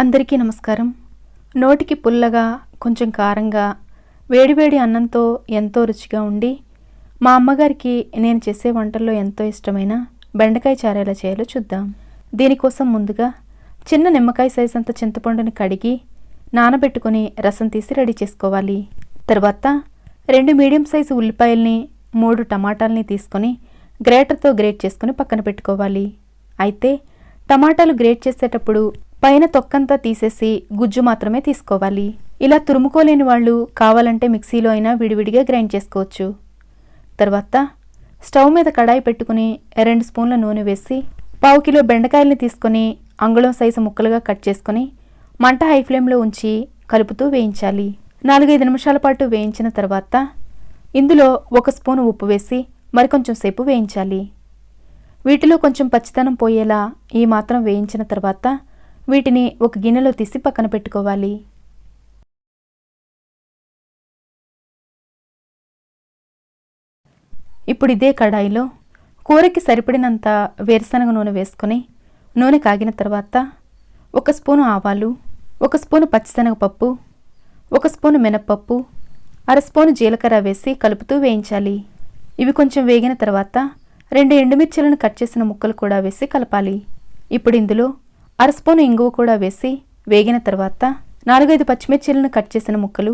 అందరికీ నమస్కారం. నోటికి పుల్లగా కొంచెం కారంగా వేడివేడి అన్నంతో ఎంతో రుచిగా ఉండి మా అమ్మగారికి నేను చేసే వంటల్లో ఎంతో ఇష్టమైన బెండకాయ చారేలా చేయాలో చూద్దాం. దీనికోసం ముందుగా చిన్న నిమ్మకాయ సైజ్ అంత చింతపండుని కడిగి నానబెట్టుకుని రసం తీసి రెడీ చేసుకోవాలి. తర్వాత రెండు మీడియం సైజు ఉల్లిపాయల్ని మూడు టమాటాలని తీసుకొని గ్రేటర్తో గ్రేట్ చేసుకుని పక్కన పెట్టుకోవాలి. అయితే టమాటాలు గ్రేట్ చేసేటప్పుడు పైన తొక్కంతా తీసేసి గుజ్జు మాత్రమే తీసుకోవాలి. ఇలా తురుముకోలేని వాళ్ళు కావాలంటే మిక్సీలో అయినా విడివిడిగా గ్రైండ్ చేసుకోవచ్చు. తర్వాత స్టవ్ మీద కడాయి పెట్టుకుని రెండు స్పూన్ల నూనె వేసి పావు కిలో బెండకాయల్ని తీసుకొని అంగుళం సైజు ముక్కలుగా కట్ చేసుకొని మంట హై ఫ్లేమ్లో ఉంచి కలుపుతూ వేయించాలి. నాలుగైదు నిమిషాల పాటు వేయించిన తర్వాత ఇందులో ఒక స్పూను ఉప్పు వేసి మరికొంచెం సేపు వేయించాలి. వీటిలో కొంచెం పచ్చితనం పోయేలా ఈ మాత్రం వేయించిన తర్వాత వీటిని ఒక గిన్నెలో తీసి పక్కన పెట్టుకోవాలి. ఇప్పుడు ఇదే కడాయిలో కూరకి సరిపడినంత వేరుశనగ నూనె వేసుకొని నూనె కాగిన తర్వాత ఒక స్పూను ఆవాలు ఒక స్పూను పచ్చిశనగపప్పు ఒక స్పూను మినప్పప్పు అర స్పూను జీలకర్ర వేసి కలుపుతూ వేయించాలి. ఇవి కొంచెం వేగిన తర్వాత రెండు ఎండుమిర్చిలను కట్ చేసిన ముక్కలు కూడా వేసి కలపాలి. ఇప్పుడు ఇందులో అర స్పూను ఇంగువ కూడా వేసి వేగిన తర్వాత నాలుగైదు పచ్చిమిర్చీలను కట్ చేసిన ముక్కలు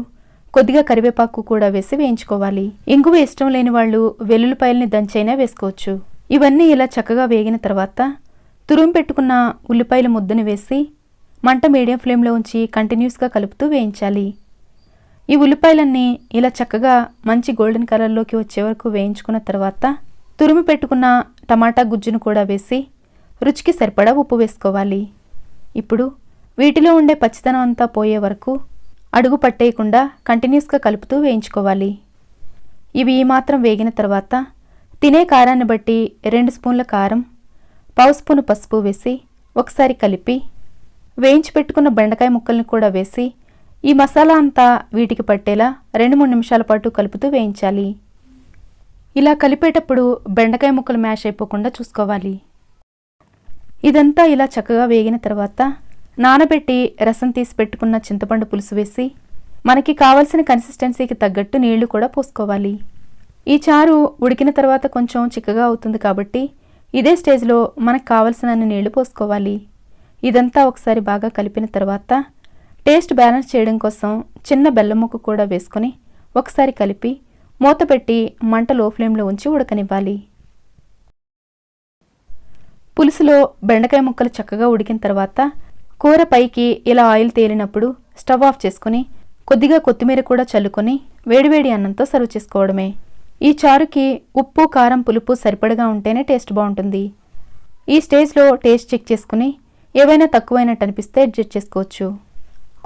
కొద్దిగా కరివేపాకు కూడా వేసి వేయించుకోవాలి. ఇంగువ ఇష్టం లేని వాళ్ళు వెల్లుల్లిపాయల్ని దంచైనా వేసుకోవచ్చు. ఇవన్నీ ఇలా చక్కగా వేగిన తర్వాత తురుము పెట్టుకున్న ఉల్లిపాయల ముద్దను వేసి మంట మీడియం ఫ్లేమ్లో ఉంచి కంటిన్యూస్గా కలుపుతూ వేయించాలి. ఈ ఉల్లిపాయలన్నీ ఇలా చక్కగా మంచి గోల్డెన్ కలర్లోకి వచ్చే వరకు వేయించుకున్న తర్వాత తురిమి పెట్టుకున్న టమాటా గుజ్జును కూడా వేసి రుచికి సరిపడా ఉప్పు వేసుకోవాలి. ఇప్పుడు వీటిలో ఉండే పచ్చితనం అంతా పోయే వరకు అడుగు పట్టేయకుండా కంటిన్యూస్గా కలుపుతూ వేయించుకోవాలి. ఇవి ఈ మాత్రం వేగిన తర్వాత తినే కారాన్ని బట్టి రెండు స్పూన్ల కారం పావు స్పూను పసుపు వేసి ఒకసారి కలిపి వేయించి పెట్టుకున్న బెండకాయ ముక్కల్ని కూడా వేసి ఈ మసాలా అంతా వీటికి పట్టేలా రెండు మూడు నిమిషాల పాటు కలుపుతూ వేయించాలి. ఇలా కలిపేటప్పుడు బెండకాయ ముక్కలు మ్యాష్ అయిపోకుండా చూసుకోవాలి. ఇదంతా ఇలా చక్కగా వేగిన తర్వాత నానబెట్టి రసం తీసి పెట్టుకున్న చింతపండు పులుసు వేసి మనకి కావలసిన కన్సిస్టెన్సీకి తగ్గట్టు నీళ్ళు కూడా పోసుకోవాలి. ఈ చారు ఉడికిన తర్వాత కొంచెం చిక్కగా అవుతుంది కాబట్టి ఇదే స్టేజ్లో మనకు కావలసినన్ని నీళ్ళు పోసుకోవాలి. ఇదంతా ఒకసారి బాగా కలిపిన తర్వాత టేస్ట్ బ్యాలెన్స్ చేయడం కోసం చిన్న బెల్లం ముక్క కూడా వేసుకొని ఒకసారి కలిపి మూత పెట్టి మంట లో ఫ్లేమ్లో ఉంచి ఉడకనివ్వాలి. పులుసులో బెండకాయ ముక్కలు చక్కగా ఉడికిన తర్వాత కూర పైకి ఇలా ఆయిల్ తేలినప్పుడు స్టవ్ ఆఫ్ చేసుకుని కొద్దిగా కొత్తిమీర కూడా చల్లుకొని వేడివేడి అన్నంతో సర్వ్ చేసుకోవడమే. ఈ చారుకి ఉప్పు కారం పులుపు సరిపడగా ఉంటేనే టేస్ట్ బాగుంటుంది. ఈ స్టేజ్లో టేస్ట్ చెక్ చేసుకుని ఏవైనా తక్కువైనట్టు అనిపిస్తే అడ్జస్ట్ చేసుకోవచ్చు.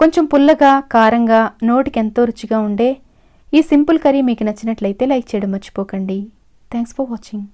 కొంచెం పుల్లగా కారంగా నోటికి ఎంతో రుచిగా ఉండే ఈ సింపుల్ కర్రీ మీకు నచ్చినట్లయితే లైక్ చేయడం మర్చిపోకండి. Thanks for watching.